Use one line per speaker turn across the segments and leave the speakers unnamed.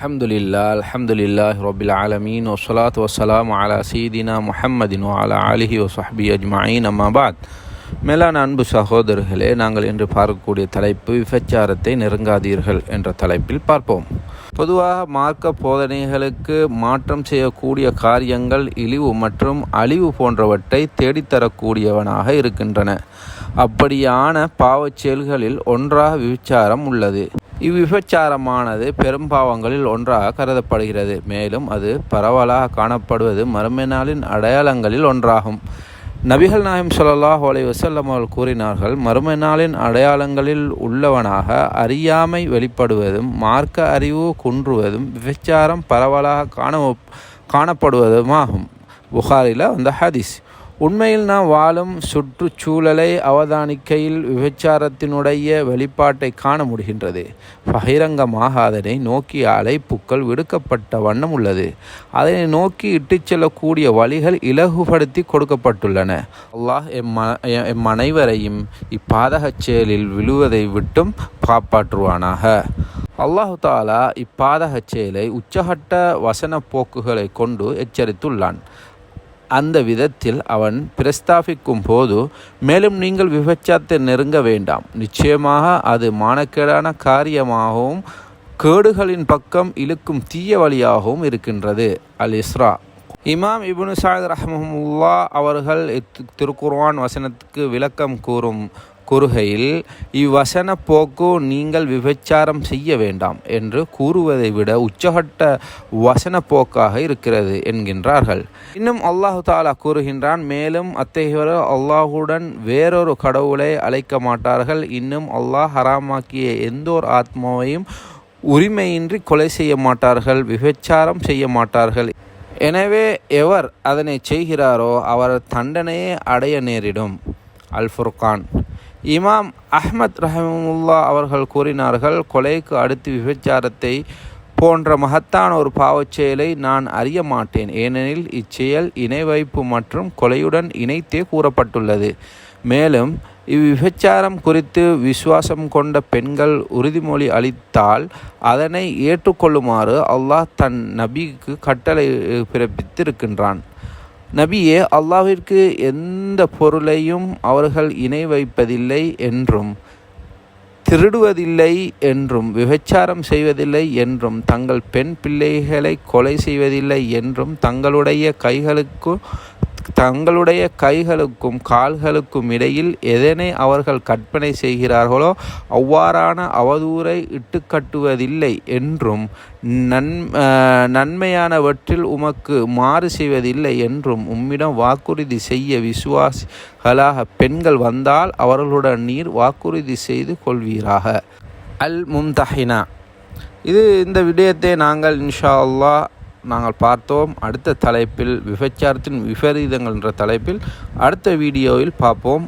அஹமதுல்லா அலமதுல்லா ரபில் ஆலமீன் ஒசலாத் வசலாம் அலா சீதினா முஹம்மதின் அலா அலிஹி ஒசஹபி அஜ்மாயின் அம்மாபாத் மேலான அன்பு சகோதரர்களே நாங்கள் இன்று பார்க்கக்கூடிய தலைப்பு விபச்சாரத்தை நெருங்காதீர்கள் என்ற தலைப்பில் பார்ப்போம். பொதுவாக மார்க்க போதனைகளுக்கு மாற்றம் செய்யக்கூடிய காரியங்கள் இழிவு மற்றும் அழிவு போன்றவற்றை தேடித்தரக்கூடியவனாக இருக்கின்றன. அப்படியான பாவச் செயல்களில் ஒன்றாக விபச்சாரம் உள்ளது. இவ்விபச்சாரமானது பெரும் பாவங்களில் ஒன்றாக கருதப்படுகிறது. மேலும் அது பரவலாக காணப்படுவது மறுமை நாளின் அடையாளங்களில் ஒன்றாகும். நபிகள் நாயம் சொல்லல்லாஹ் ஒலை வசல்லம் அவர்கள் கூறினார்கள் மறுமை நாளின் அடையாளங்களில் உள்ளவனாக அறியாமை வெளிப்படுவதும் மார்க்க அறிவு குன்றுவதும் விபச்சாரம் பரவலாக காண காணப்படுவதுமாகும். புகாரில் அந்த ஹதீஸ். உண்மையில் நாம் வாழும் சுற்றுச்சூழலை அவதானிக்கையில் விபச்சாரத்தினுடைய வெளிப்பாட்டை காண முடிகின்றது. பகிரங்கமாக அதனை நோக்கி அழைப்புக்கள் விடுக்கப்பட்ட வண்ணம் உள்ளது. அதனை நோக்கி இட்டுச் செல்லக்கூடிய வழிகள் இலகுபடுத்தி கொடுக்கப்பட்டுள்ளன. அல்லாஹ் எம் எம் அனைவரையும் இப்பாதகச் செயலில் விழுவதை விட்டும் காப்பாற்றுவானாக. அல்லாஹு தாலா இப்பாதகச் செயலை உச்சகட்ட வசன போக்குகளை கொண்டு எச்சரித்துள்ளான். அந்த விதத்தில் அவன் பிரஸ்தாபிக்கும் போது மேலும் நீங்கள் விபச்சாத்தை நெருங்க வேண்டாம். நிச்சயமாக அது மானக்கேடான காரியமாகவும் கேடுகளின் பக்கம் இழுக்கும் தீய வழியாகவும் இருக்கின்றது. அல் இஸ்ரா. இமாம் இபுனு சாயத் ரஹமுல்லா அவர்கள் திருக்குர்வான் வசனத்துக்கு விளக்கம் கூறும் கூறுகையில் இவ்வசன போக்கு நீங்கள் விபச்சாரம் செய்ய வேண்டாம் என்று கூறுவதை விட உச்சகட்ட வசன போக்காக இருக்கிறது என்கின்றார்கள். இன்னும் அல்லாஹு தாலா கூறுகின்றான் மேலும் அத்தகையோர் அல்லாஹுடன் வேறொரு கடவுளை அழைக்க மாட்டார்கள். இன்னும் அல்லாஹ் ஹராமாக்கிய எந்த ஒரு ஆத்மாவையும் உரிமையின்றி கொலை செய்ய மாட்டார்கள் விபச்சாரம் செய்ய மாட்டார்கள். எனவே எவர் அதனை செய்கிறாரோ அவர் தண்டனையை அடைய நேரிடும். அல்ஃபுர்கான். இமாம் அஹ்மத் ரஹமுல்லா அவர்கள் கூறினார்கள் கொலைக்கு அடுத்து விபச்சாரத்தை போன்ற மகத்தான ஒரு பாவச் செயலை நான் அறிய மாட்டேன். ஏனெனில் இச்செயல் இணை வைப்பு மற்றும் கொலையுடன் இணைத்தே கூறப்பட்டுள்ளது. மேலும் இவ்விபச்சாரம் குறித்து விசுவாசம் கொண்ட பெண்கள் உறுதிமொழி அளித்தால் அதனை ஏற்றுக்கொள்ளுமாறு அல்லாஹ் தன் நபிக்கு கட்டளை பிறப்பித்திருக்கின்றான். நபியே அல்லாவிற்கு எந்த பொருளையும் அவர்கள் இணை வைப்பதில்லை என்றும் திருடுவதில்லை என்றும் விபச்சாரம் செய்வதில்லை என்றும் தங்கள் பெண் பிள்ளைகளை கொலை செய்வதில்லை என்றும் தங்களுடைய கைகளுக்கு தங்களுடைய கைகளுக்கும் கால்களுக்கும் இடையில் எதனை அவர்கள் கற்பனை செய்கிறார்களோ அவ்வாறான அவதூறை இட்டுக்கட்டுவதில்லை என்றும் நன் நன்மையானவற்றில் உமக்கு மாறு செய்வதில்லை என்றும் உம்மிடம் வாக்குறுதி செய்ய விசுவாசிகளாக பெண்கள் வந்தால் அவர்களுடன் நீர் வாக்குறுதி செய்து கொள்வீராக. அல் மும்தஹினா இது இந்த விடயத்தை நாங்கள் இன்ஷா அல்லாஹ் நாங்கள் பார்த்தோம். அடுத்த தலைப்பில் விபச்சாரத்தின் விபரீதங்கள் என்ற தலைப்பில் அடுத்த வீடியோவில் பார்ப்போம்.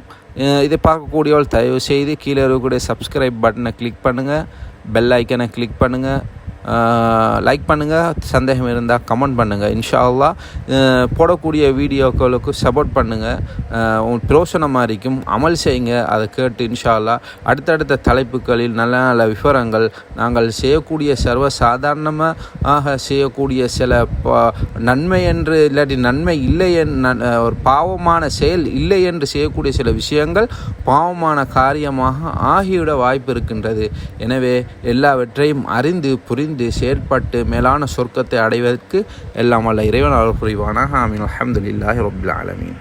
இதை பார்க்கக்கூடியவள் தயவு செய்து கீழே இருக்கக்கூடிய சப்ஸ்கிரைப் பட்டனை கிளிக் பண்ணுங்கள் பெல் ஐக்கனை கிளிக் பண்ணுங்கள் லைக் பண்ணுங்கள் சந்தேகம் இருந்தால் கமெண்ட் பண்ணுங்கள் இன்ஷா அல்லா போடக்கூடிய வீடியோக்களுக்கு சப்போர்ட் பண்ணுங்கள் பிரோசனமாக இருக்கும் அமல் செய்யுங்க. அதை கேட்டு இன்ஷா அல்லா அடுத்தடுத்த தலைப்புகளில் நல்ல நல்ல விவரங்கள் நாங்கள் செய்யக்கூடிய சர்வ சாதாரணமாக செய்யக்கூடிய சில நன்மை என்று இல்லாட்டி நன்மை இல்லை என் ஒரு பாவமான செயல் இல்லை என்று செய்யக்கூடிய சில விஷயங்கள் பாவமான காரியமாக ஆகிவிட வாய்ப்பு இருக்கின்றது. எனவே எல்லாவற்றையும் அறிந்து புரிந்து அறிந்து செயற்பட்டு மேலான சொர்க்கத்தை அடைவதற்கு எல்லாம் வல்ல இறைவன் அருள் புரிவானாக. ஆமீன். அஹமதுல்லாஹி ரபுல் ஆலமீன்.